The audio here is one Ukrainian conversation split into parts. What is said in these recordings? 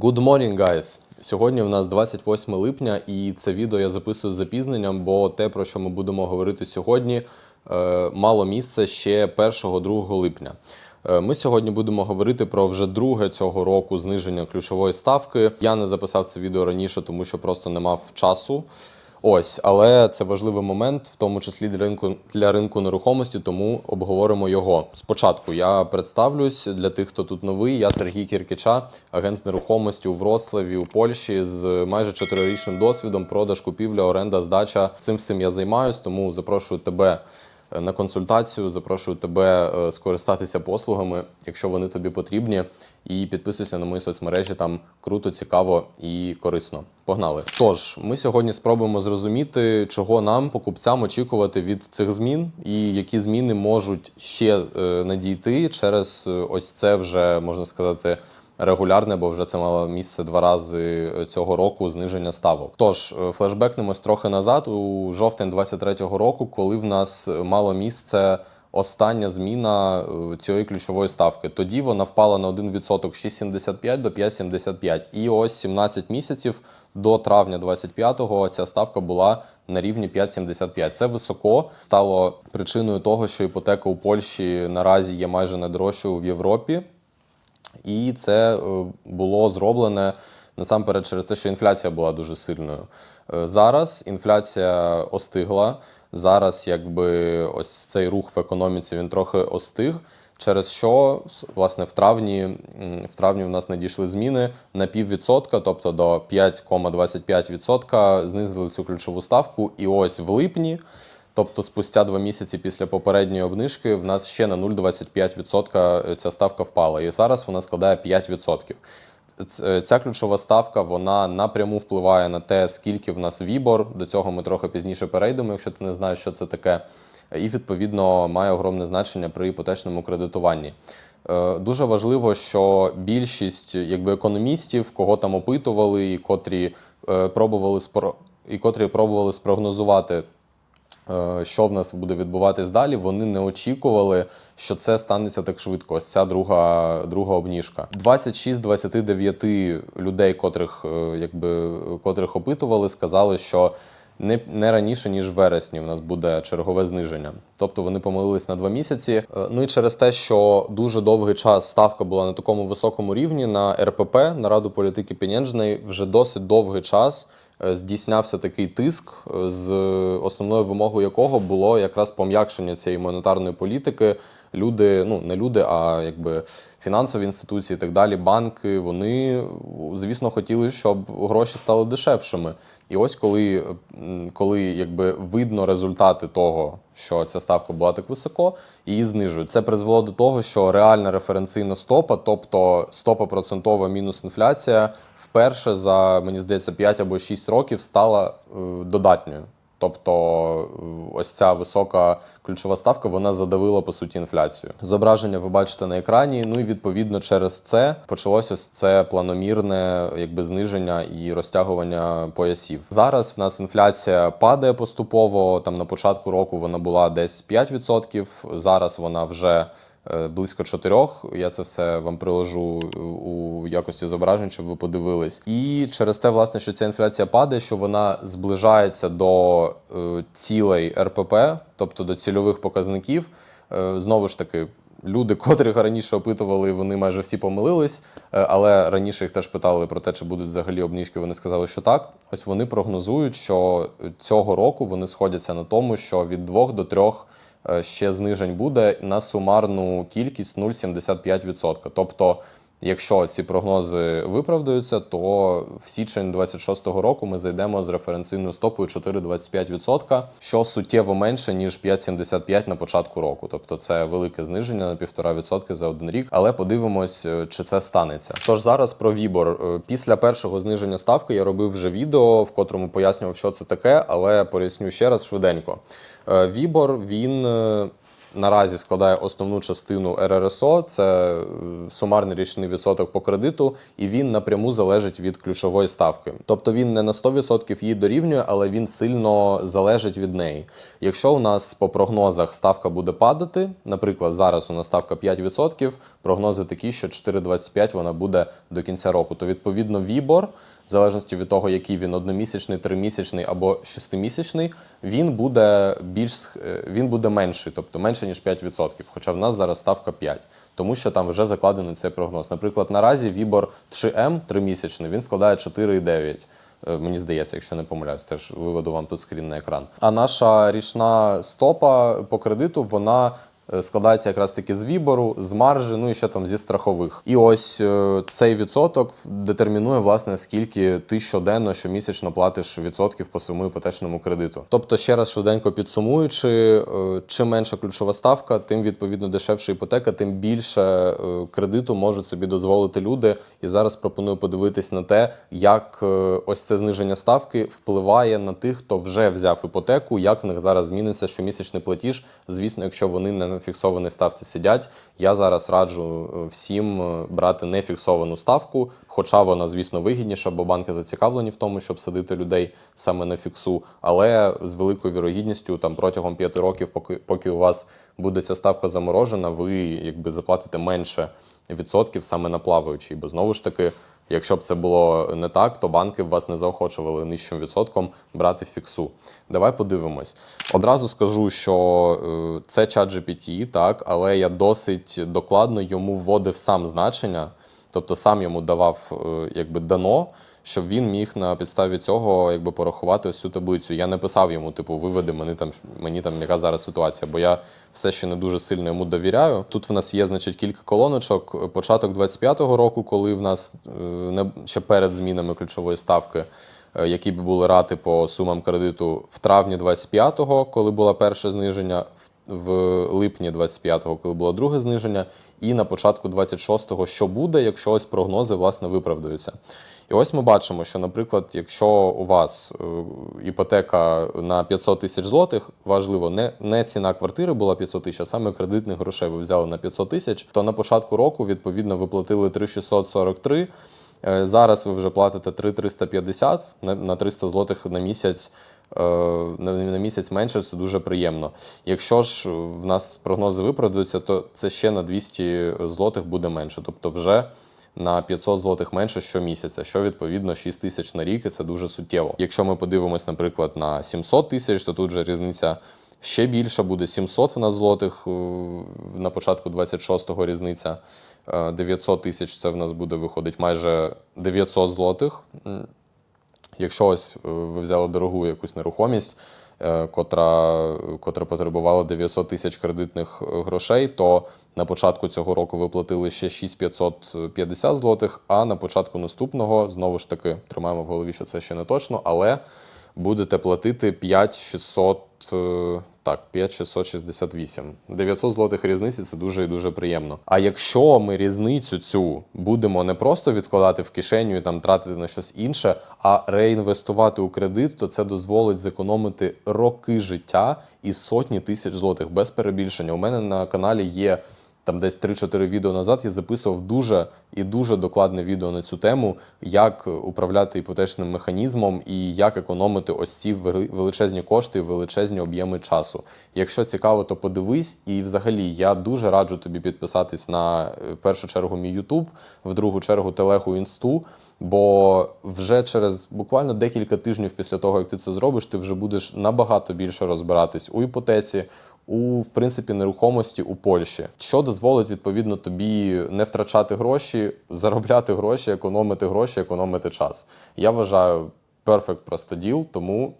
Good morning, guys! Сьогодні в нас 28 липня, і це відео я записую з запізненням, бо те, про що ми будемо говорити сьогодні, е, мало місце ще 1-2 липня. Е, Ми сьогодні будемо говорити про вже друге цього року зниження ключової ставки. Я не записав це відео раніше, тому що просто не мав часу. Ось, але це важливий момент, в тому числі для ринку для ринку нерухомості, тому обговоримо його. Спочатку я представлюсь для тих, хто тут новий. Я Сергій Кіркича, агент з нерухомості у Вроцлаві у Польщі з майже чотирирічним досвідом. Продаж, купівля, оренда, здача. Цим всім я займаюсь, тому запрошую тебе на консультацію. Запрошую тебе е, скористатися послугами, якщо вони тобі потрібні. І підписуйся на мої соцмережі. Там круто, цікаво і корисно. Погнали. Тож, ми сьогодні спробуємо зрозуміти, чого нам, покупцям, очікувати від цих змін, і які зміни можуть ще е, надійти через е, ось це вже можна сказати. Регулярне, бо вже це мало місце два рази цього року зниження ставок. Тож е, флешбекнемось трохи назад у жовтень 23-го року, коли в нас мало місце остання зміна е, цієї ключової ставки. Тоді вона впала на 1% з 6,75 до 5,75. І ось 17 місяців до травня 25-го ця ставка була на рівні 5,75. Це високо стало причиною того, що іпотека у Польщі наразі є майже найдорожчою в Європі. І це е, було зроблене насамперед через те, що інфляція була дуже сильною. Е, Зараз інфляція остигла. Зараз, якби ось цей рух в економіці він трохи остиг. Через що власне в травні в травні в нас надійшли зміни на піввідсотка, тобто до 5,25% знизили цю ключову ставку. І ось в липні, тобто спустя два місяці після попередньої обнижки, в нас ще на 0,25% ця ставка впала. І зараз вона складає 5%. Ця ключова ставка вона напряму впливає на те, скільки в нас вібор. До цього ми трохи пізніше перейдемо, якщо ти не знаєш, що це таке. І відповідно має огромне значення при іпотечному кредитуванні. Е, Дуже важливо, що більшість якби економістів, кого там опитували, і котрі е, пробували спро... і котрі пробували спрогнозувати е, що в нас буде відбуватись далі, вони не очікували, що це станеться так швидко. Ось ця друга, друга обніжка. 26 з 29 людей, котрих, е, якби, котрих опитували, сказали, що не, не раніше, ніж в вересні, в нас буде чергове зниження. Тобто вони помилились на два місяці. Е, Ну і через те, що дуже довгий час ставка була на такому високому рівні на РПП, на Раду політики Пенєнджної, вже досить довгий час е, здійснявся такий тиск, е, з основною вимогою якого було якраз пом'якшення цієї монетарної політики. Люди, ну не люди, а якби фінансові інституції і так далі, банки, вони звісно хотіли, щоб гроші стали дешевшими. І ось коли, коли якби видно результати того, що ця ставка була так високо, її знижують. Це призвело до того, що реальна референційна стопа, тобто стопа процентова мінус інфляція, вперше за мені здається 5 або 6 років стала е, додатньою. Тобто ось ця висока ключова ставка вона задавила по суті інфляцію. Зображення ви бачите на екрані. Ну і відповідно через це почалося ось це планомірне якби зниження і розтягування поясів. Зараз в нас інфляція падає поступово. Там на початку року вона була десь 5%, Зараз вона вже близько чотирьох. Я це все вам приложу у якості зображень, щоб ви подивились. І через те, власне, що ця інфляція падає, що вона зближається до е, цілей РПП, тобто до цільових показників. Е, знову ж таки. Люди, котрих раніше опитували, вони майже всі помилились, е, але раніше їх теж питали про те, чи будуть взагалі обніжки. Вони сказали, що так. Ось вони прогнозують, що цього року вони сходяться на тому, що від 2 до 3 е, ще знижень буде на сумарну кількість 0,75%. Тобто, якщо ці прогнози виправдаються, то в січень 26-го року ми зайдемо з референційною стопою 4,25%, що суттєво менше ніж 5,75% на початку року. Тобто це велике зниження на 1,5% за один рік. Але подивимось, е, чи це станеться. Тож зараз про Вібор. Е, Після першого зниження ставки я робив вже відео, в котрому пояснював, що це таке, але поясню ще раз швиденько. Е, Вібор він. Наразі складає основну частину РРСО, це е, сумарний річний відсоток по кредиту, і він напряму залежить від ключової ставки. Тобто він не на 100% її дорівнює, але він сильно залежить від неї. Якщо у нас по прогнозах ставка буде падати, наприклад, зараз у нас ставка 5%, прогнози такі, що 4,25 вона буде до кінця року, то відповідно Вібор в залежності від того, який він одномісячний, тримісячний або шестимісячний, він буде більш е, він буде менший, тобто менше ніж 5%. Хоча в нас зараз ставка 5, тому що там вже закладений цей прогноз. Наприклад, наразі Вібор 3М тримісячний, він складає 4,9. Е, Мені здається, якщо не помиляюсь, теж виведу вам тут скрін на екран. А наша річна стопа по кредиту, вона складається якраз таки з вібору, з маржі, ну і ще там зі страхових. І ось е, цей відсоток детермінує, власне, скільки ти щоденно, щомісячно платиш відсотків по своєму іпотечному кредиту. Тобто, ще раз швиденько підсумуючи, е, чим менша ключова ставка, тим відповідно дешевша іпотека, тим більше е, кредиту можуть собі дозволити люди. І зараз пропоную подивитись на те, як е, ось це зниження ставки впливає на тих, хто вже взяв іпотеку, як в них зараз зміниться щомісячний платіж. Звісно, якщо вони не на фіксованій ставці сидять, я зараз раджу е, всім е, брати нефіксовану ставку, хоча вона, звісно, вигідніша, бо банки зацікавлені в тому, щоб садити людей саме на фіксу, але з великою вірогідністю там протягом п'яти років, поки поки у вас буде ця ставка заморожена, ви якби заплатите менше відсотків саме на плаваючий, бо знову ж таки. Якщо б це було не так, то банки б вас не заохочували нижчим відсотком брати фіксу. Давай подивимось. Одразу скажу, що е, це чат GPT, так, але я досить докладно йому вводив сам значення, тобто сам йому давав е, якби дано, щоб він міг на підставі цього якби порахувати ось цю таблицю. Я не писав йому, типу, виведи мені там, мені там яка зараз ситуація, бо я все ще не дуже сильно йому довіряю. Тут в нас є, значить, кілька колоночок. Початок 25-го року, коли в нас е, не ще перед змінами ключової ставки. е, Які б були рати по сумам кредиту в травні 25-го, коли було перше зниження, в липні 25-го, коли було друге зниження, і на початку 26-го, що буде, якщо ось прогнози власне виправдаються. І ось ми бачимо, що, наприклад, якщо у вас е, іпотека на 500 тисяч злотих, важливо, не, не ціна квартири була 500 тисяч, а саме кредитних грошей ви взяли на 500 тисяч, то на початку року, відповідно, ви платили 3643, Е, Зараз ви вже платите 3,350 на- на 300 злотих на місяць. е, На місяць менше це дуже приємно. Якщо ж в нас прогнози виправдаються, то це ще на 200 злотих буде менше. Тобто вже на 500 злотих менше щомісяця, що відповідно 6 тисяч на рік, і це дуже суттєво. Якщо ми подивимось, наприклад, на 700 тисяч, то тут же різниця ще більша буде 700 в нас злотих е, на початку 26-го різниця. Е, 900 тисяч це в нас буде виходить майже 900 злотих. Якщо ось е, ви взяли дорогу якусь нерухомість, е, котра, котра потребувала 900 тисяч кредитних е, грошей, то на початку цього року виплатили ще 6550 злотих, а на початку наступного, знову ж таки, тримаємо в голові, що це ще не точно, але будете платити 5600, е, так, 5668. 900 злотих різниці це дуже і дуже приємно. А якщо ми різницю цю будемо не просто відкладати в кишеню і там тратити на щось інше, а реінвестувати у кредит, то це дозволить зекономити роки життя і сотні тисяч злотих без перебільшення. У мене на каналі є там десь 3-4 відео назад я записував дуже і дуже докладне відео на цю тему, як управляти іпотечним механізмом і як економити ось ці величезні кошти величезні об'єми часу. Якщо цікаво, то подивись. І взагалі я дуже раджу тобі підписатись на е, першу чергу мій YouTube, в другу чергу телегу інсту. Бо вже через буквально декілька тижнів після того, як ти це зробиш, ти вже будеш набагато більше розбиратись у іпотеці, у в принципі нерухомості у Польщі, що дозволить відповідно тобі не втрачати гроші, заробляти гроші, економити гроші, економити час. Я вважаю перфект просто діл, тому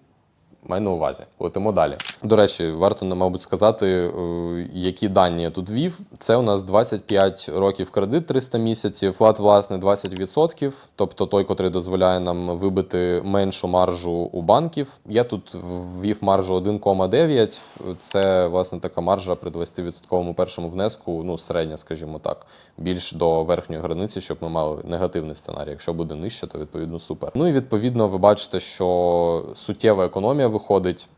май на увазі. Летимо далі. До речі, варто мабуть сказати, е, які дані я тут вів. Це у нас 25 років кредит, 300 місяців, вклад власне 20%, тобто той, котрий дозволяє нам вибити меншу маржу у банків. Я тут ввів маржу 1,9. Це власне така маржа при 20% першому внеску, ну середня, скажімо так, більш до верхньої границі, щоб ми мали негативний сценарій. Якщо буде нижче, то відповідно супер. Ну і відповідно ви бачите, що суттєва економія виходить.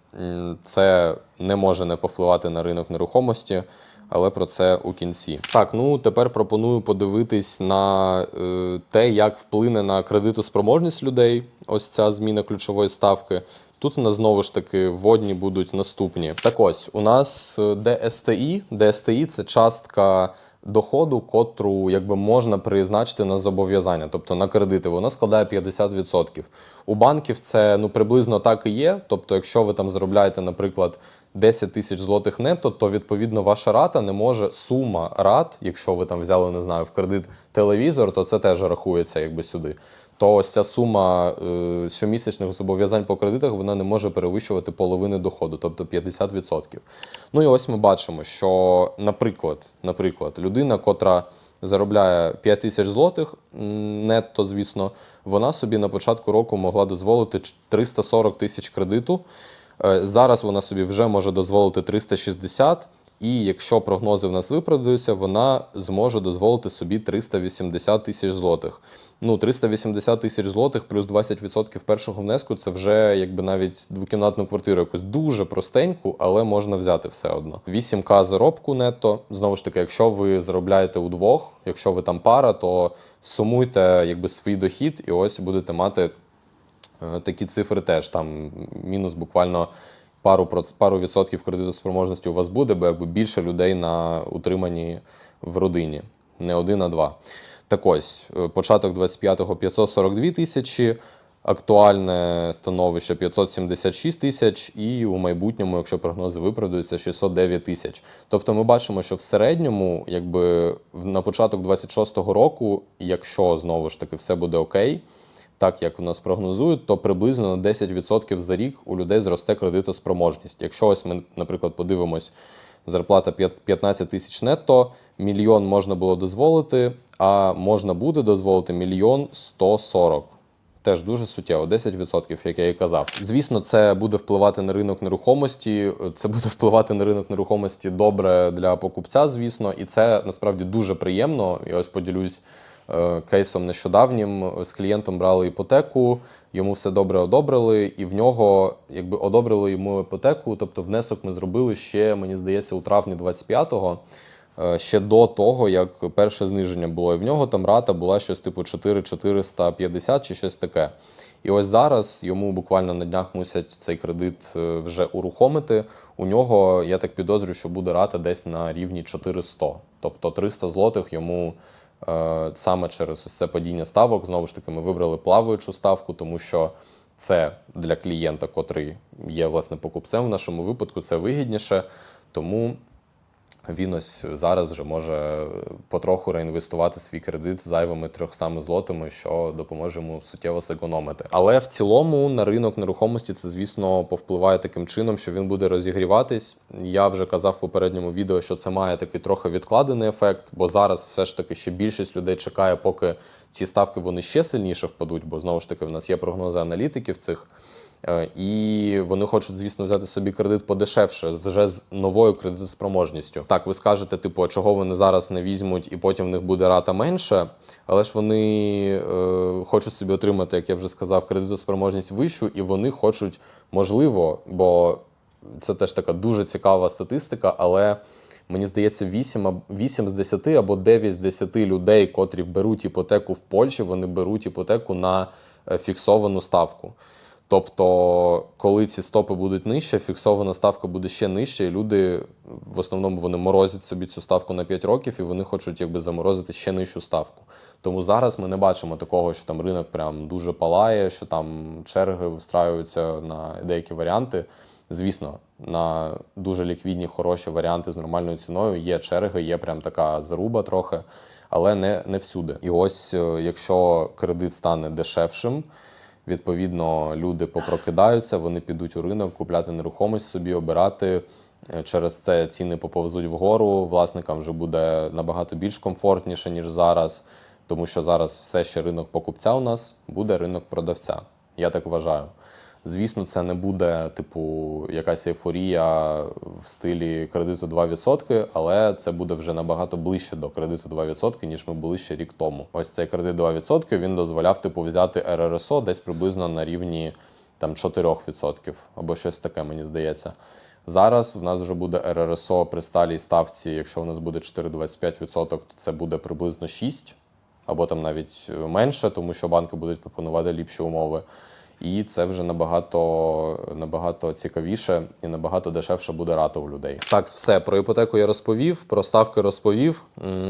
це не може не повпливати на ринок нерухомості, але про це у кінці. Так, ну тепер пропоную подивитись на е, те, як вплине на кредитоспроможність людей. Ось ця зміна ключової ставки. Тут у нас знову ж таки вводні будуть наступні. Так ось у нас е, ДСТІ. ДСТІ це частка доходу, котру якби можна призначити на зобов'язання, тобто на кредити. Вона складає 50%. У банків це ну приблизно так і є. Тобто, якщо ви там заробляєте, наприклад, 10 тисяч злотих нетто, то відповідно ваша рата не може сума рат, якщо ви там взяли, не знаю, в кредит телевізор, то це теж рахується якби сюди. То ось ця сума е, щомісячних зобов'язань по кредитах вона не може перевищувати половини доходу, тобто 50%. Ну і ось ми бачимо, що, наприклад, наприклад, людина, котра заробляє 5 тисяч злотих нетто, звісно, вона собі на початку року могла дозволити ч- 340 тисяч кредиту. Е, Зараз вона собі вже може дозволити 360, і якщо прогнози в нас виправдаються, вона зможе дозволити собі 380 тисяч злотих. Ну, 380 тисяч злотих плюс 20% першого внеску це вже якби навіть двокімнатну квартиру якусь дуже простеньку, але можна взяти все одно. 8К заробку нетто. Знову ж таки, якщо ви заробляєте удвох, якщо ви там пара, то сумуйте якби свій дохід, і ось будете мати Е, такі цифри теж там мінус буквально пару, пару відсотків кредитоспроможності у вас буде, бо якби більше людей на утриманні в родині, не один, а два. Так ось, е, початок 25-го 542 тисячі, актуальне становище 576 тисяч, і у майбутньому, якщо прогнози виправдаються, 609 тисяч. Тобто ми бачимо, що в середньому, якби на початок 26-го року, якщо знову ж таки все буде окей, так як у нас прогнозують, то приблизно на 10% за рік у людей зросте кредитоспроможність. Якщо ось ми, наприклад, подивимось, зарплата 15 тисяч нетто, мільйон можна було дозволити, а можна буде дозволити мільйон 140. Теж дуже суттєво, 10%, як я і казав. Звісно, це буде впливати на ринок нерухомості. Це буде впливати на ринок нерухомості добре для покупця, звісно, і це насправді дуже приємно. Я ось поділюсь кейсом нещодавнім. З клієнтом брали іпотеку, йому все добре одобрили, і в нього якби одобрили йому іпотеку. Тобто внесок ми зробили ще, мені здається, у травні 25-го. е, Ще до того, як перше зниження було, і в нього там рата була щось типу 4,450 чи щось таке. І ось зараз йому буквально на днях мусять цей кредит е, вже урухомити. У нього, я так підозрюю, що буде рата десь на рівні 400. Тобто 300 злотих йому е, саме через ось це падіння ставок. Знову ж таки, ми вибрали плаваючу ставку, тому що це для клієнта, котрий є власне покупцем в нашому випадку, це вигідніше. Тому він ось зараз вже може потроху реінвестувати свій кредит з зайвими 300 злотими, що допоможе йому суттєво зекономити. Але в цілому на ринок нерухомості це, звісно, повпливає таким чином, що він буде розігріватись. Я вже казав в попередньому відео, що це має такий трохи відкладений ефект, бо зараз все ж таки ще більшість людей чекає, поки ці ставки вони ще сильніше впадуть, бо знову ж таки в нас є прогнози аналітиків цих. Е, І вони хочуть, звісно, взяти собі кредит подешевше, вже з новою кредитоспроможністю. Так, ви скажете, типу, чого вони зараз не візьмуть, і потім в них буде рата менше, але ж вони е, хочуть собі отримати, як я вже сказав, кредитоспроможність вищу, і вони хочуть, можливо, бо це теж така дуже цікава статистика, але. Мені здається, 8, аб- 8 з 10 або 9 з 10 людей, котрі беруть іпотеку в Польщі, вони беруть іпотеку на е, фіксовану ставку. Тобто, коли ці стопи будуть нижче, фіксована ставка буде ще нижче, і люди в основному вони морозять собі цю ставку на 5 років, і вони хочуть якби заморозити ще нижчу ставку. Тому зараз ми не бачимо такого, що там ринок прям дуже палає, що там черги встраюються на деякі варіанти. Звісно, на дуже ліквідні, хороші варіанти з нормальною ціною є черги, є прям така заруба трохи, але не, не всюди. І ось, е, якщо кредит стане дешевшим, відповідно, люди попрокидаються, вони підуть у ринок, купляти нерухомість собі, обирати. Е, Через це ціни поповзуть вгору, власникам вже буде набагато більш комфортніше, ніж зараз, тому що зараз все ще ринок покупця у нас буде ринок продавця. Я так вважаю. Звісно, це не буде, типу, якась ейфорія в стилі кредиту 2%, але це буде вже набагато ближче до кредиту 2%, ніж ми були ще рік тому. Ось цей кредит 2% він дозволяв типу взяти РРСО десь приблизно на рівні там 4% або щось таке, мені здається. Зараз в нас вже буде РРСО при сталій ставці. Якщо у нас буде 4,25%, то це буде приблизно 6 або там навіть менше, тому що банки будуть пропонувати ліпші умови. І це вже набагато, набагато цікавіше і набагато дешевше буде рата у людей. Так, все про іпотеку я розповів, про ставки розповів.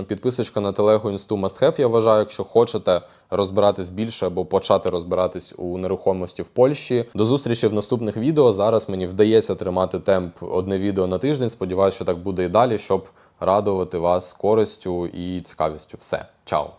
Підписочка на телегу інсту have, я вважаю, якщо хочете розбиратись більше або почати розбиратись у нерухомості в Польщі. До зустрічі в наступних відео. Зараз мені вдається тримати темп одне відео на тиждень. Сподіваюся, що так буде і далі, щоб радувати вас користю і цікавістю. Все, чао!